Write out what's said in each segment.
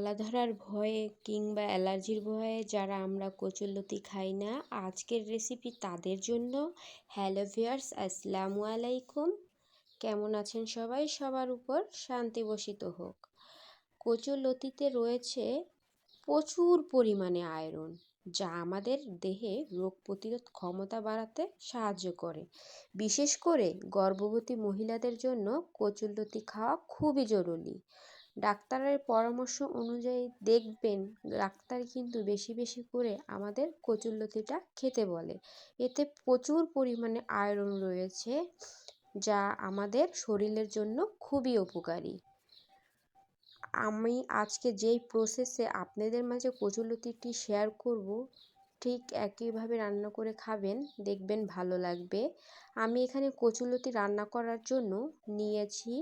গলা ধরার ভয়ে কিংবা অ্যালার্জির ভয়ে যারা আমরা কচুরলতি খাই না, আজকের রেসিপি তাদের জন্য। হ্যালো ভিয়ার্স আসসালামু আলাইকুম। কেমন আছেন সবাই? সবার উপর শান্তি বসিত হোক। কচুরলতিতে রয়েছে প্রচুর পরিমাণে আয়রন যা আমাদের দেহে রোগ প্রতিরোধ ক্ষমতা বাড়াতে সাহায্য করে। বিশেষ করে গর্ভবতী মহিলাদের জন্য কচুরলতি খাওয়া খুবই জরুরি। ডাক্তারের পরামর্শ অনুযায়ী দেখবেন, ডাক্তার কিন্তু বেশি বেশি করে আমাদের কচুরলতিটা খেতে বলে। এতে প্রচুর পরিমাণে আয়রন রয়েছে, যা আমাদের শরীরের জন্য খুবই উপকারী। আমি আজকে যেই প্রসেসে আপনাদের মাঝে কচুরলতিটি শেয়ার করব ঠিক একইভাবে রান্না করে খাবেন, দেখবেন ভালো লাগবে। আমি এখানে কচুলতি রান্না করার জন্য নিয়েছি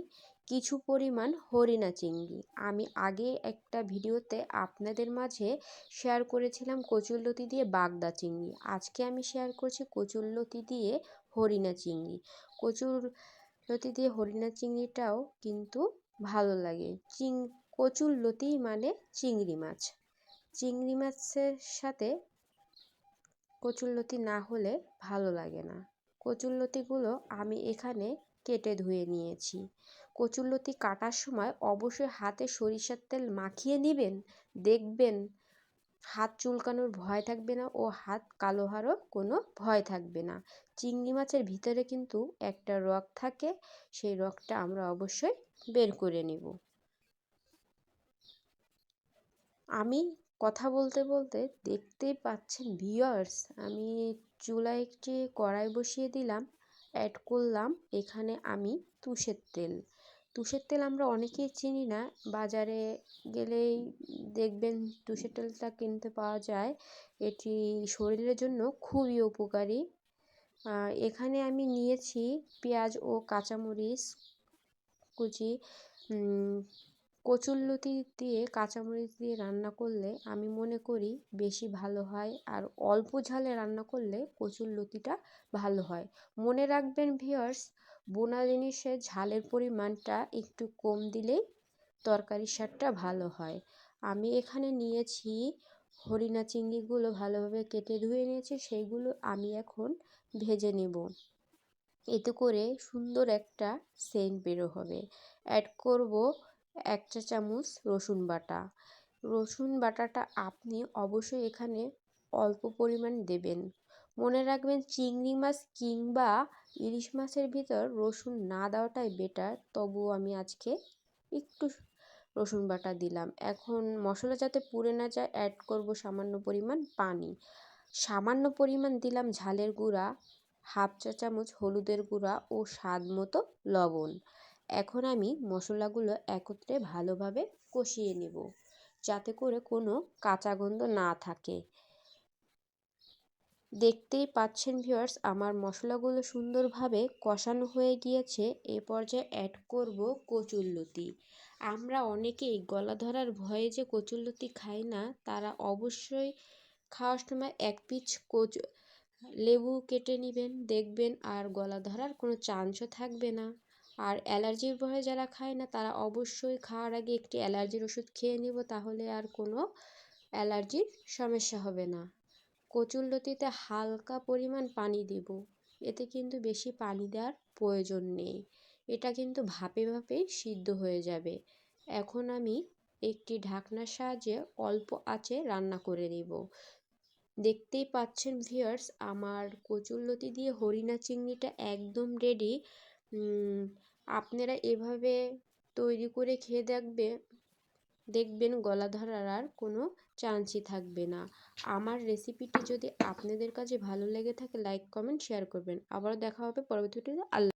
কিছু পরিমাণ হরিণা চিংড়ি। আমি আগে একটা ভিডিওতে আপনাদের মাঝে শেয়ার করেছিলাম কচুরলতি দিয়ে বাগদা চিংড়ি। আজকে আমি শেয়ার করছি কচুরলতি দিয়ে হরিণা চিংড়ি। কচুরলতি দিয়ে হরিণা চিংড়িটাও কিন্তু ভালো লাগে। চিং, কচুরলতি মানে চিংড়ি মাছ। চিংড়ি মাছের সাথে কচুরলতি না হলে ভালো লাগে না। কচুরলতিগুলো আমি এখানে কেটে ধুয়ে নিয়েছি। কচুরলতি কাটার সময় অবশ্যই হাতে সরিষার তেল মাখিয়ে নেবেন, দেখবেন হাত চুলকানোর ভয় থাকবে না ও হাত কালো হারও কোনো ভয় থাকবে না। চিংড়ি মাছের ভিতরে কিন্তু একটা রক থাকে, সেই রকটা আমরা অবশ্যই বের করে নেব। আমি কথা বলতে বলতে দেখতেই পাচ্ছেন ভিওয়ার্স আমি চুলায় একটি কড়াই বসিয়ে দিলাম অ্যাড করলাম, এখানে আমি তুষের তেল। তুষের তেল আমরা অনেকেই চিনি না, বাজারে গেলেই দেখবেন তুষের তেলটা কিনতে পাওয়া যায়, এটি শরীরের জন্য খুবই উপকারী। এখানে আমি নিয়েছি পেঁয়াজ ও কাঁচামরিচ কুচি কচুরলতি দিয়ে কাঁচামরিচ দিয়ে রান্না করলে আমি মনে করি বেশি ভালো হয়। আর অল্প ঝালে রান্না করলে কচুরলতিটা ভালো হয়। মনে রাখবেন ভিওর্স বোনা জিনিসে ঝালের পরিমাণটা একটু কম দিলেই তরকারির স্বাদটা ভালো হয়। আমি এখানে নিয়েছি হরিণা চিংড়িগুলো ভালোভাবে কেটে ধুয়ে নিয়েছি সেইগুলো আমি এখন ভেজে নেব। এতে করে সুন্দর একটা সেন্ট বেরো হবে। অ্যাড করব এক চা চামচ রসুন বাটা। রসুন বাটাটা আপনি অবশ্যই এখানে অল্প পরিমাণ দেবেন। মনে রাখবেন চিংড়ি মাছ কিংবা ইলিশ মাছের ভিতর রসুন না দেওয়াটাই বেটার তবুও আমি আজকে একটু রসুন বাটা দিলাম। এখন মশলা যাতে পুড়ে না যায় অ্যাড করব সামান্য পরিমাণ পানি। সামান্য পরিমাণ দিলাম ঝালের গুঁড়া, হাফ চা চামচ হলুদের গুঁড়া ও স্বাদ মতো লবণ। এখন আমি মশলাগুলো একত্রে ভালোভাবে কষিয়ে নেব, যাতে করে কোনো কাঁচা গন্ধ না থাকে। দেখতেই পাচ্ছেন ভিউয়ার্স আমার মশলাগুলো সুন্দরভাবে কষানো হয়ে গিয়েছে। এ পর্যায়ে অ্যাড করব কচুরলতি আমরা অনেকেই গলা ধরার ভয়ে যে কচুরলতি খাই না, তারা অবশ্যই খাওয়ার সময় এক পিচ কচু, লেবু কেটে নেবেন, দেখবেন আর গলা ধরার কোনো চান্সও থাকবে না। আর অ্যালার্জির ভয়ে যারা খায় না, তারা অবশ্যই খাওয়ার আগে একটি অ্যালার্জির ওষুধ খেয়ে নিব, তাহলে আর কোনো অ্যালার্জির সমস্যা হবে না। কচুরলতিতে হালকা পরিমাণ পানি দিব, এতে কিন্তু বেশি পানি দেওয়ার প্রয়োজন নেই। এটা কিন্তু ভাপে ভাপে সিদ্ধ হয়ে যাবে। এখন আমি একটি ঢাকনার সাহায্যে অল্প আঁচে রান্না করে নেব। দেখতেই পাচ্ছেন ভিয়ার্স আমার কচুরলতি দিয়ে হরিণা চিংড়িটা একদম রেডি আপনারা এভাবে তৈরি করে খেয়ে দেখবে, দেখবেন গলা ধরার আর কোনো চান্সই থাকবে না। আমার রেসিপিটি যদি আপনাদের কাছে ভালো লেগে থাকে লাইক কমেন্ট শেয়ার করবেন। আবারও দেখা হবে পরবর্তীতে আল্লাহ